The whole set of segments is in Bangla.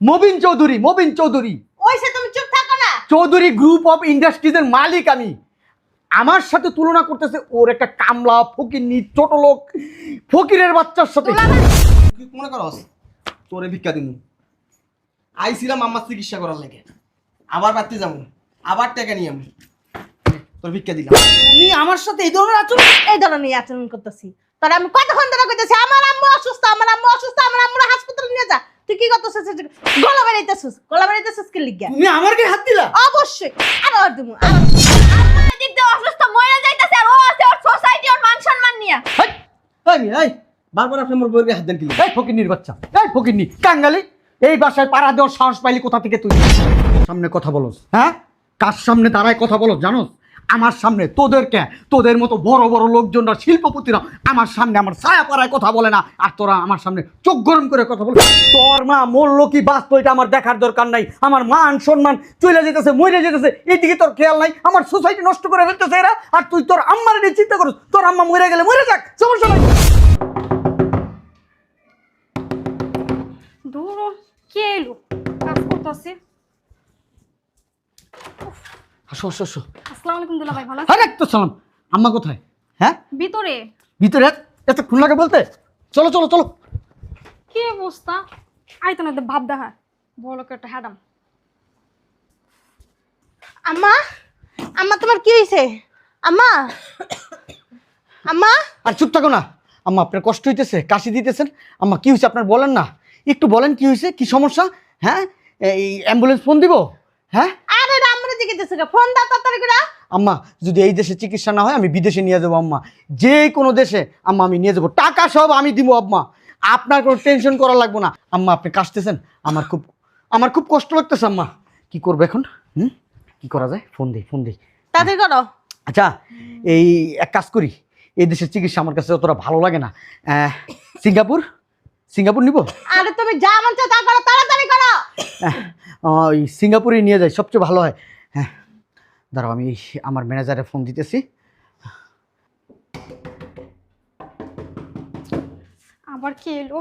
মবিন চৌধুরী মবিন চৌধুরী। ওই সে তুমি চুপ থাকো না। চৌধুরী গ্রুপ অফ ইন্ডাস্ট্রিজের মালিক আমি। আমার সাথে তুলনা করতেছে ওর একটা কামলা ফকির নি ছোট লোক ফকিরের বাচ্চার সাথে। তুই মনে করস? তোরে ভিক্ষা দিমু। আইছিলাম আমার চিকিৎসা করার লাগে। আবার বাড়তে যাব আবার টাকা নিয়ে আমি। তোর ভিক্ষা দিলাম। তুমি আমার সাথে এই ধরনের আচরণ এই ধরনের আচরণ করতেছি। তাহলে আমি কতক্ষণ ধরে কইতেছি আমার আম্মু অসুস্থ আমার আম্মু অসুস্থ আমার আম্মুর হাসপাতালে নিয়ে যা। তুই কি করতেছিস? গলা বেড়াইতেছিস গলা বেড়াইতেছিস কি লিগা? তুমি আমার গায়ে হাত দিলা? অবশ্যই আর দিমু আমার দিক দিয়ে অসুস্থ মরে যাইতাছে আর ও আছে ওর সোসাইটি ওর মান সম্মান নিয়া। হেই, এই বারবার আপনি আমার বউয়ের হাত দেন কিলো? এই ফকিরনির বাচ্চা এই ফকিরনি কাঙ্গালি এই বাসায় পাড়া দেওয়ার সাহস পাইলি কোথা থেকে তুই? সামনে কথা বলস হ্যাঁ? কার সামনে দাঁড়ায় কথা বলস জানোস? আমার সামনে তোদেরকে তোদের মতো বড় বড় লোকজনরা শিল্পপতিরা আমার সামনে আমার ছায়া পাড়ায় কথা বলে না। আর তোরা আমার সামনে চোখ গরম করে কথা বলে। তোর মা মরলো কি বাঁচতো এটা আমার দেখার দরকার নাই। আমার মান সম্মান চলে যেতেছে মরে যেতেছে এইদিকে তোর খেয়াল নাই। আমার সোসাইটি নষ্ট করে ফেলতেছে এরা। আর তুই তোর আম্মার নিয়ে চিন্তা করিস তোর আম্মা মরে গেলে মরে যাক সমস্যা নাই। দূর কে এলো? কাজ করতেছে। আসো আসো আসো। আলাইকুম দুলা ভাই ভালো আছেন? হ্যাঁ সালাম আম্মা কোথায়? হ্যাঁ? ভিতরে। ভিতরে? এত- এত খুন লাগে বলতে? চলো চলো চলো। কি অবস্থা? আইতো না ভাব দেখা। লোকের একটা হ্যাডাম। আম্মা আম্মা তোমার কি হয়েছে আম্মা আম্মা। আর চুপ থাকো না। আম্মা আপনার কষ্ট হইতেছে কাশি দিতেছেন। আম্মা কি হয়েছে আপনার বলেন না। একটু বলেন কি হয়েছে কি সমস্যা? হ্যাঁ? এই অ্যাম্বুলেন্স ফোন দিব? হ্যাঁ? আরে রামরে জিজ্ঞেস ফোন দাও তাড়াতাড়ি করে। আম্মা যদি এই দেশে চিকিৎসা না হয় আমি বিদেশে নিয়ে যাব আম্মা। যে কোনো দেশে আম্মা আমি নিয়ে যাব। টাকা সব আমি দিব আম্মা। আপনার কোনো টেনশন করা লাগবে না। আম্মা আপনি কাশতেছেন? আমার খুব আমার খুব কষ্ট লাগতেছে আম্মা। কি করব এখন? হুম? কি করা যায়? ফোন দিই ফোন দিই। তাড়াতাড়ি করো। আচ্ছা এই এক কাজ করি। এই দেশের চিকিৎসা আমার কাছে অতটা ভালো লাগে না। সিঙ্গাপুর? সিঙ্গাপুর নিব? আরে তুমি যা মন তা করো তাড়াতাড়ি করো। ওই সিঙ্গাপুরে নিয়ে যাই সবচেয়ে ভালো হয়। হ্যাঁ। দাঁড়াও আমি আমার ম্যানেজারে ফোন দিতেছি। আবার কে এলো?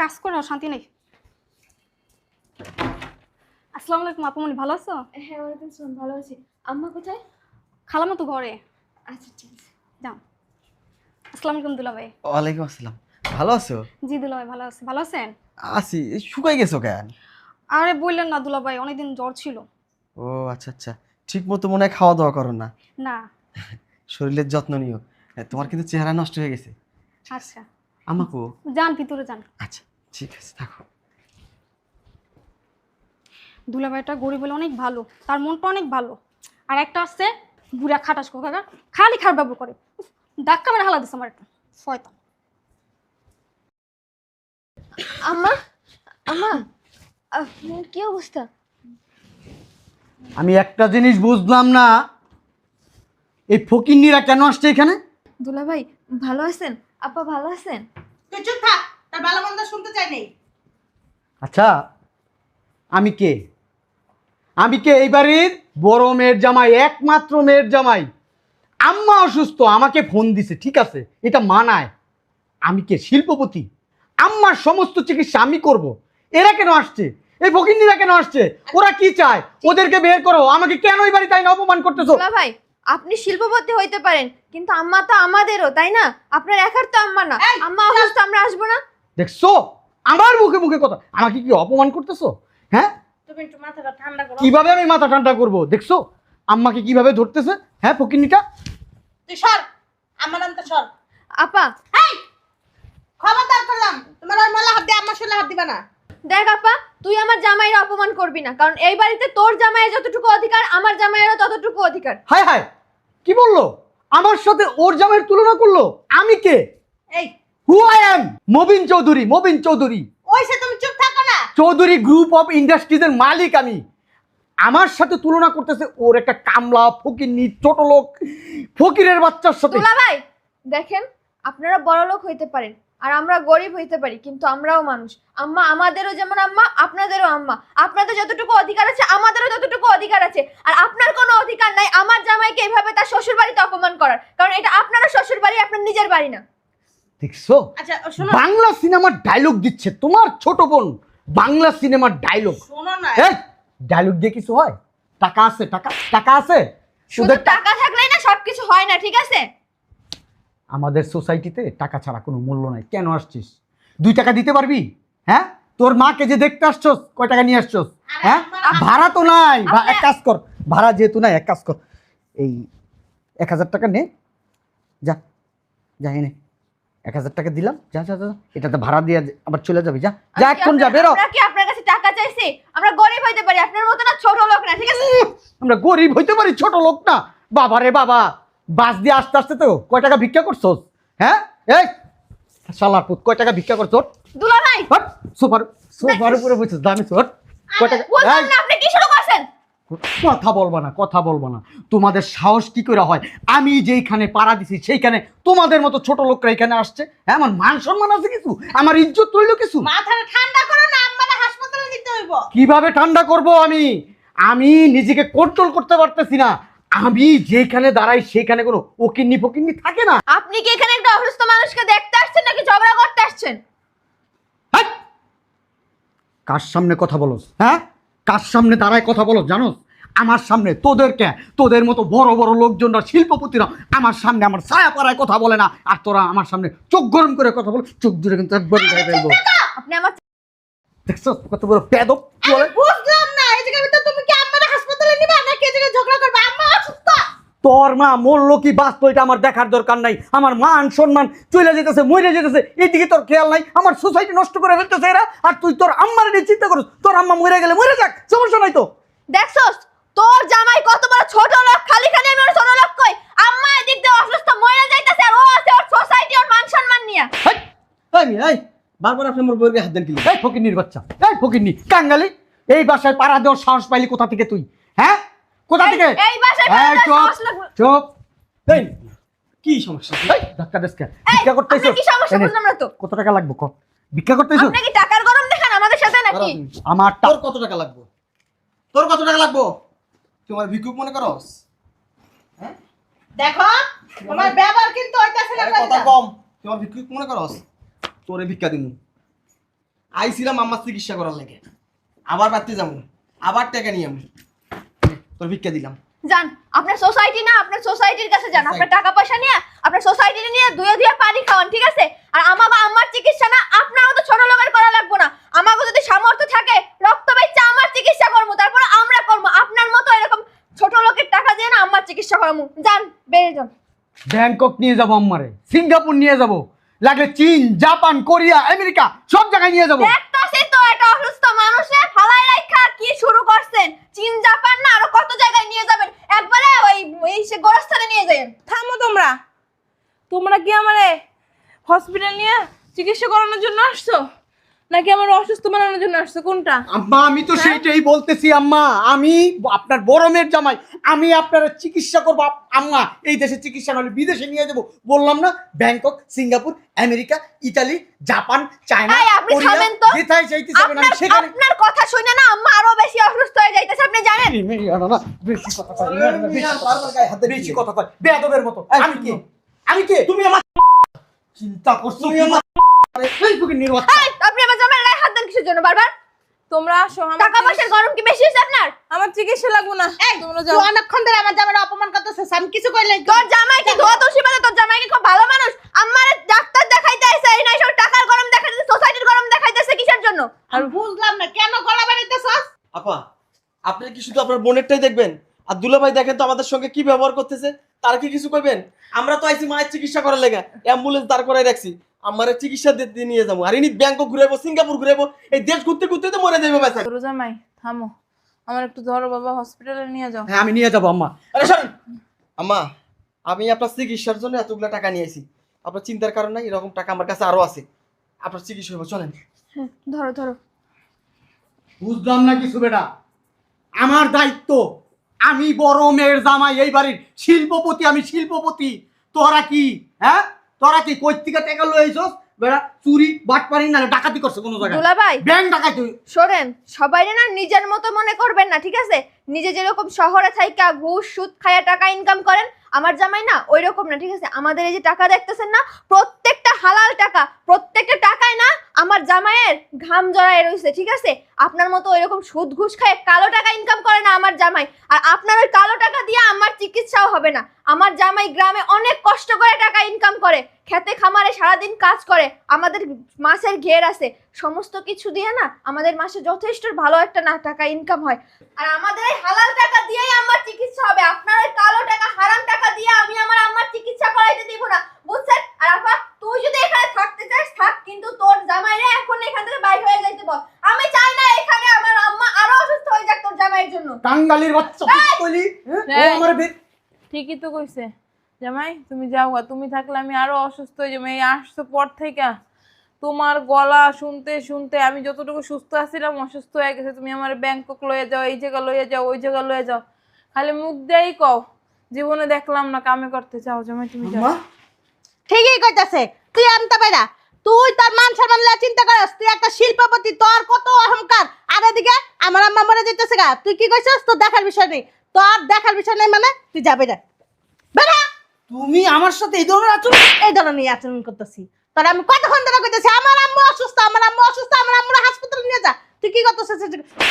কাজ করে শান্তি নেই। আসসালামু আলাইকুম আপুমনি ভালো আছো? হ্যাঁ ওয়ালাইকুম আসসালাম ভালো আছি। আম্মা কোথায়? খালামো তো ঘরে। আচ্ছা ঠিক আছে। যাও। আসসালামু আলাইকুম দুলা ভাই। ওয়ালাইকুম আসসালাম। ভালো আছো? জি দুলা ভাই ভালো আছে। ভালো আছেন? আছি। শুকাই গেছো কেন? আরে বললেন না দুলা ভাই অনেকদিন জ্বর ছিল। ও আচ্ছা আচ্ছা। ঠিক মতো মনে হয় খাওয়া দাওয়া করো না। না। শরীরের যত্ন নিও। হ্যাঁ, তোমার কিন্তু চেহারা নষ্ট হয়ে গেছে। আচ্ছা। আমাকো? যান ভিতরে যান। আচ্ছা ঠিক আছে থাকো। দুলাভাইটা গরিব বলে অনেক ভালো তার মনটা অনেক ভালো। আর একটা আছে বুড়া খাটাস কোকাকা খালি খারাপ ব্যবহার করে। উফ, ধাক্কা মেরে হালা দিচ্ছে আমার একটা শয়তান। আম্মা আম্মা আপনার কি অবস্থা? আমি একটা জিনিস বুঝলাম না। এই ফকিন্নিরা কেন আসছে এখানে? দুলা ভাই ভালো আছেন? আপা ভালো আছেন? তুই চুপ থাক তার ভালো মন্দ শুনতে চাই নেই। আচ্ছা আমি কে? আমি কে এই বাড়ির? বড় মেয়ের জামাই একমাত্র মেয়ের জামাই। আম্মা অসুস্থ আমাকে ফোন দিছে ঠিক আছে? এটা মানায়। আমি কে? শিল্পপতি। আম্মার সমস্ত চিকিৎসা আমি করব। এরা কেন আসছে? এই ফকিন্নিরা কেন আসছে? ওরা কি চায়? ওদেরকে বের করো। আমাকে কেন এই বাড়ি তাই না অপমান করতেছো? ভাই আপনি শিল্পপতি হইতে পারেন কিন্তু আম্মা তো আমাদেরও তাই না? আপনার একার তো আম্মা না। আম্মা অসুস্থ আমরা আসব না। দেখছ? আমার মুখে মুখে কথা। আমাকে কি অপমান করতেছো? হ্যাঁ? তুমি একটু মাথাটা ঠান্ডা করো। কীভাবে আমি মাথা ঠান্ডা করব? দেখছ? আম্মাকে কীভাবে ধরতেছে? হ্যাঁ ফকিন্নিটা? তুই সর। আমার নাম তো সর। আপা। এই খবরদার করলাম। তোমার ওই মালা হাত দিয়ে আমার শুলে হাত দিবা না। দেখ আপা তুই আমার জামাইয়ের অপমান করবি না কারণ এই বাড়িতে তোর জামাইয়ের যতটুকু অধিকার আমার জামাইয়েরও ততটুকু অধিকার। হায় হায় কি বলল? আমার সাথে ওর জামাইয়ের তুলনা করল? আমি কে? এই। Who I am Mobin Chowdhury Mobin Chowdhury. ওই সে তুমি চুপ থাকো না। চৌধুরী গ্রুপ অফ ইন্ডাস্ট্রিজের মালিক আমি। আমার সাথে তুলনা করতেছে ওর একটা কামলা ফকিরনি ছোট লোক ফকিরের বাচ্চার সাথে। ভাই দেখেন আপনারা বড় লোক হইতে পারেন আর আমরা গরিব হইতে পারি কিন্তু আমরাও মানুষ। আম্মা আমাদেরও যেমন আম্মা আপনাদেরও আম্মা। আপনাদের যতটুকু অধিকার আছে আমাদেরও ততটুকু অধিকার আছে। আর আপনার কোনো অধিকার নাই আমার জামাইকে এইভাবে তার শ্বশুর বাড়িতে অপমান করার। কারণ এটা আপনারা শ্বশুর বাড়ি আপনার নিজের বাড়ি না। দেখছ? আচ্ছা শোনো। বাংলা সিনেমার ডায়লগ দিচ্ছে তোমার ছোট বোন। বাংলা সিনেমার ডায়লগ শোনো না। এই ডায়লগ দিয়ে কিছু হয়? টাকা আছে টাকা টাকা আছে? শুধু টাকা টাকা থাকলেই না সবকিছু হয় না ঠিক আছে? আমাদের সোসাইটিতে টাকা ছাড়া কোনো মূল্য নাই। কেন আসছিস? দুই টাকা দিতে পারবি? হ্যাঁ? তোর মাকে যে দেখতে আসছস কয় টাকা নিয়ে আসছস? হ্যাঁ? ভাড়া তো নাই। এক কাজ কর ভাড়া যেহেতু নাই এক কাজ কর। এই এক হাজার টাকা নে যা যা এনে। এক হাজার টাকা দিলাম যা যা যা এটাতে ভাড়া দিয়ে আবার চলে যাবে যা। যা এখন যা বেরো। কি আপনার কাছে টাকা চাইছি? আমরা গরিব হইতে পারি আপনার মতো না ছোট লোক না ঠিক আছে? আমরা গরিব হইতে পারি ছোট লোক না। বাবা রে বাবা। বাস দিয়ে আসতে আসতে তো কয় টাকা ভিক্ষা করছস? হ্যাঁ? এই শালার পুত কয় টাকা ভিক্ষা করছস? দুলা ভাই! হট সোফার সোফার উপরে বসেছিস দামি হট কয় টাকা আপনি কি শুরু করছেন? কথা বলবা না কথা বলবা না। তোমাদের সাহস কি করে হয়? আমি যেইখানে পাড়া দিছি সেইখানে তোমাদের মতো ছোট লোকরা এখানে আসছে। হ্যাঁ আমার মান সম্মান আছে কিছু? আমার ইজ্জত রইল কিছু? মাথাটা ঠান্ডা করো না আম্মারে হাসপাতালে নিতে হইব। কীভাবে ঠান্ডা করব আমি? আমি নিজেকে কন্ট্রোল করতে পারতেছি না। আমি যেখানে দাঁড়াই সেখানে কোনো ওকিন্নি ফকিন্নি থাকে না। আপনি কি এখানে একটা অসুস্থ মানুষকে দেখতে আসছেন নাকি ঝগড়া করতে আসছেন? কার সামনে কথা বলো হ্যাঁ? কার সামনে দাঁড়ায় কথা বলো জানো আমার সামনে তোদেরকে তোদের মতো বড় বড় লোকজনরা শিল্পপতিরা আমার সামনে আমার ছায়া পাড়ায় কথা বলে না। আর তোরা আমার সামনে চোখ গরম করে কথা বল চোখ জুড়ে কিন্তু একবার আপনি আমার দেখছ কত বড় পেদব কি বলে বুঝলাম না এই জায়গার ভিতরে তুমি কি আম্মারে ঝগড়া করবে? আম্মা অসুস্থ! তোর মা মরল কি বাঁচতো এটা আমার দেখার দরকার নাই। আমার মান সম্মান চলে যেতেছে মরে যেতেছে এইদিকে তোর খেয়াল নাই। আমার সোসাইটি নষ্ট করে ফেলতেছে এরা আর তুই তোর আম্মার নিয়ে চিন্তা করিস। তোর আম্মা মরে গেলে মরে যাক সমস্যা নাই তো। দেখছস তোর জামাই কত বড় ছোট লোক খালি খালি আমি ওর ছোট লোক কই। আম্মা এদিক দিয়ে অসুস্থ মরে যাইতাছে আর ও আছে ওর সোসাইটি ওর মান সম্মান নিয়া। এই এই বারবার আপনি আমার বউয়ের হাত দেন কি এই ফকিন্নির বাচ্চা এই ফকিন্নি কাঙ্গালি এই বাসায় পাড়া দেওয়ার সাহস পাইলি কোথা থেকে তুই? হ্যাঁ? কোথা থেকে? এই বাসায় এই, চুপ, চুপ। এই কি সমস্যা? এই, ধাক্কা দেশকে ভিক্ষা কি সমস্যা বুঝলাম না তো। কত টাকা লাগবে ক? ভিক্ষা আপনি কি টাকার গরম দেখান আমাদের সাথে নাকি? আমার তোর কত টাকা লাগবে? তোর কত টাকা লাগবো? তোমার ভিক্ষুক মনে করস? দেখো তোমার ব্যবহার কিন্তু হইতাছে না কথা কম। তোমার ভিক্ষুক মনে করস? তোরে ভিক্ষা দিমু। আইছিলাম আমার চিকিৎসা করার লেগে। আবার বাড়তে যাব আবার টাকা নিয়ে আমি। তোর ভিক্ষা দিলাম। যান আপনার সোসাইটি না আপনার সোসাইটির কাছে যান। আপনার টাকা পয়সা নিয়ে আপনার সোসাইটি নিয়ে দুয়ে দুয়ে পানি খাওয়ান ঠিক আছে? আর আমাকে আমার চিকিৎসা না আপনার মতো ছোট লোকের করা লাগবে না। আমাকে যদি সামর্থ্য থাকে রক্ত বেচে আমার চিকিৎসা করব তারপর আমরা করব। আপনার মতো এরকম ছোট লোকের টাকা দিয়ে না আমার চিকিৎসা করাবো যান বেরিয়ে যান। ব্যাংকক নিয়ে যাব আম্মারে সিঙ্গাপুর নিয়ে যাব লাগলে চীন জাপান কোরিয়া আমেরিকা সব জায়গায় নিয়ে যাব। দেখতাছি তো অসুস্থ মানুষে ফালাই রাখা কি শুরু করছেন? চীন, জাপান না? আরও কত জায়গায় নিয়ে যাবেন? একবারে ওই, এই সে গোরস্থানে নিয়ে যাবেন থামো তোমরা। তোমরা কি আমারে হসপিটাল নিয়ে চিকিৎসা করানোর জন্য আসছো? নাকি আমার অসুস্থ বানানোর জন্য আসছো? কোনটা? আম্মা আমি তো সেইটাই বলতেছি আম্মা। আমি আপনার বড় মেয়ের জামাই। আমি আপনার চিকিৎসা করব। আম্মা এই দেশে চিকিৎসা নাহলে বিদেশে নিয়ে যাব। বললাম না Bangkok Singapore America Italy Japan China আপনি থামেন তো। যেথায় চাইতে যাবেন আমি সেখানে আপনার কথা শুনে না আম্মা আরও বেশি অসুস্থ হয়ে যাইতেছে আপনি জানেন? বেশি কথা কয়, বেশি কথা কয়, বেয়াদবের মতো। আমি কে? আমি কে? তুমি আমার চিন্তা করছ তুমি? আমার নির্বাচন। আপনি আমার জামাই গায়ে হাত দেন কিসের জন্য? বারবার। তোমরা টাকা পয়সার গরম কি বেশি আপনার? আমার চিকিৎসা লাগবো না। তোমরা যাও। অনেকক্ষণ ধরে আমার জামাইরা অপমান করতেছিস আমি কিছু কইলে তোর জামাই কি ধোয়া তুলসী পাতা তোর জামাই কি খুব ভালো মানুষ? আমার ডাক্তার দেখাইতে আইছে এই নাই সব টাকার গরম দেখাইতেছে সোসাইটির গরম দেখাইতেছে কিসের জন্য? আর বুঝলাম না কেন গলা আপা আপনি কি শুধু আপনার বোনেরটাই দেখবেন? আর দুলাভাই দেখেন তো আমাদের সঙ্গে কি ব্যবহার করতেছে তার কি কিছু করবেন? আমরা তো আইছি মায়ের চিকিৎসা করার লেগে অ্যাম্বুলেন্স দাঁড় করাই রাখছি। আমার চিকিৎসা দিতে নিয়ে যাব। আর ইনি ব্যাংকক ঘুরাবো সিঙ্গাপুর ঘুরাবো এই দেশ ঘুরতে ঘুরতে তো মরে যাবে বেচা রোজা মাই থামো। আমার একটু ধরো বাবা হসপিটালে নিয়ে যাও। হ্যাঁ আমি নিয়ে যাব আম্মা। আরে শোন আম্মা আমি আপনার চিকিৎসার জন্য এতগুলো টাকা নিয়েছি আপনার চিন্তার কারণ নাই এরকম টাকা আমার কাছে আরও আছে। আপনার চিকিৎসা হইব চলেন। হ্যাঁ, ধরো ধরো। বুঝলাম না কিছু বেটা। আমার দায়িত্ব আমি বড় মেয়ের জামাই এই বাড়ির শিল্পপতি আমি শিল্পপতি। তোরা কি হ্যাঁ? তোরা কি কই থেকে টাকা লই আইছস? বেড়া চুরি বাটপারি না ডাকাতি করছে কোনো জায়গায়। দুলাভাই ব্যাংক ডাকাতি। শোনেন সবাই না নিজের মতো মনে করবেন না ঠিক আছে? নিজে যেরকম শহরে থাইকা ঘুষ সুদ খায়া টাকা ইনকাম করেন আমার জামাই না ওই রকম না ঠিক আছে? আমাদের এই যে টাকা দেখতেছেন না প্রত্যেকটা হালাল টাকা প্রত্যেকটা টাকায় না আমার জামাইয়ের ঘাম জড়ায় রয়েছে, ঠিক আছে? আপনার মতো ওইরকম সুদ ঘুষ খায় কালো টাকা ইনকাম করে না আমার জামাই। আর আপনার ওই কালো টাকা দিয়ে আমার চিকিৎসাও হবে না। আমার জামাই গ্রামে অনেক কষ্ট করে টাকা ইনকাম করে, খেতে খামারে সারাদিন কাজ করে, আমাদের মাসের ঘের আছে। সমস্ত কিছু দিয়ে না আমাদের মাসে যথেষ্ট ভালো একটা না টাকা ইনকাম হয়। আর আমাদের এই হালাল টাকা দিয়েই আমার চিকিৎসা হবে। আপনার ওই কালো টাকা, হারাম টাকা দিয়ে আমি আমার আম্মার চিকিৎসা করাইতে দিব না। বুঝছেন? আর আপা, তুই যদি এখানে থাকতে চাস, থাক, কিন্তু তোর জামাইরে এখন এখান থেকে বাইরে হয়ে যাইতে বল। আমি চাই না এখানে আমার আম্মা আরও অসুস্থ হয়ে যাক তোর জামাইয়ের জন্য। কাঙ্গালির বাচ্চা কইলি? ও আমার বে- ঠিকই তো কইছে। জামাই তুমি যাও তুমি থাকলে আমি আরও অসুস্থ হয়ে যাব। এই আসছো পর থেকে। তোমার গলা শুনতে শুনতে আমি যতটুকু সুস্থ আছিলাম অসুস্থ হয়ে গেছে। তুমি আমার ব্যাংকক লয়ে যাও এই জায়গা লয়ে যাও ওই জায়গা লয়ে যাও। খালি মুখ দিয়েই কও জীবনে দেখলাম না কামে করতে চাও। জামাই তুমি যাও। ঠিকই কইতাছে। তুই আনতে পারা তুই তোর মান সম্মান লিয়ে চিন্তা করস তুই একটা শিল্পপতি তোর কত অহংকার? আর এদিকে আমার আম্মা মরে যেতেছে গা। তুই কি কইছস? তোর দেখার বিষয় নেই। তোর দেখার বিষয় নেই মানে তুই যাবে না। বেড়া তুমি আমার সাথে এই ধরনের আচরণ এই ধরনের আচরণ করতেছি। তোর আমি কতক্ষণ ধরে কইতেছি আমার আম্মু অসুস্থ আমার আম্মু অসুস্থ আমার আম্মুর হাসপাতালে নিয়ে যা। তুই কি করতেছিস?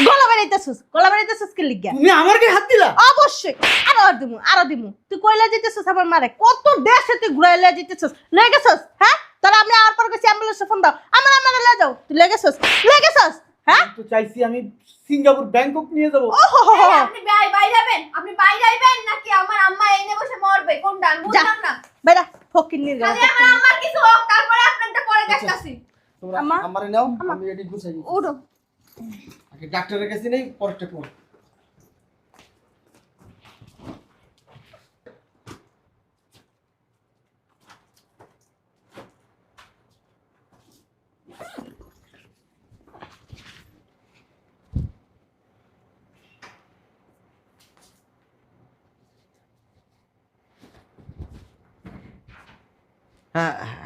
গলা বেড়াইতেছিস গলা বেড়াইতেছিস কি লিগা? তুমি আমার গায়ে হাত দিলা? অবশ্যই। আরও দিমু আরও দিমু। তুই কইলে যেতেছিস আমার মারে। কত দেশে তুই ঘুরাইলে যেতেছিস লয়ে গেছিস? হ্যাঁ? তোরা আমি আর পর গেছি অ্যাম্বুলেন্সে ফোন দাও। আমার আমার লয়ে যাও। তুই লয়ে গেছিস লয়ে গেছিস হ্যাঁ? তো চাইছি আমি সিঙ্গাপুর ব্যাংকক নিয়ে যাব। ওহো হো হো আপনি বাই- বাইরে যাবেন আপনি বাইরে যাবেন নাকি আমার আম্মা এনে বসে মরবে? কোনটা? আমি বুঝলাম না। বেড়া ফকির নিয়ে খালি আমার আম্মার কিছু হোক তারপরে আপনারটা পরে দেখতাছি। তোমরা আম্মা। আমারে নাও আমি এটি গুছাই। উঠো। আগে ডাক্তারের কাছে নেই পরেরটা তোমার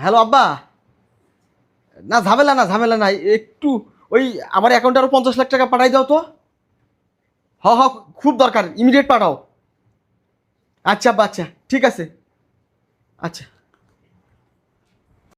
হ্যালো আব্বা। না, ঝামেলা না, ঝামেলা নাই একটু ওই আমার অ্যাকাউন্টে আরও পঞ্চাশ লাখ টাকা পাঠাই দাও তো। হ হ, খুব দরকার ইমিডিয়েট পাঠাও। আচ্ছা আব্বা আচ্ছা ঠিক আছে। আচ্ছা।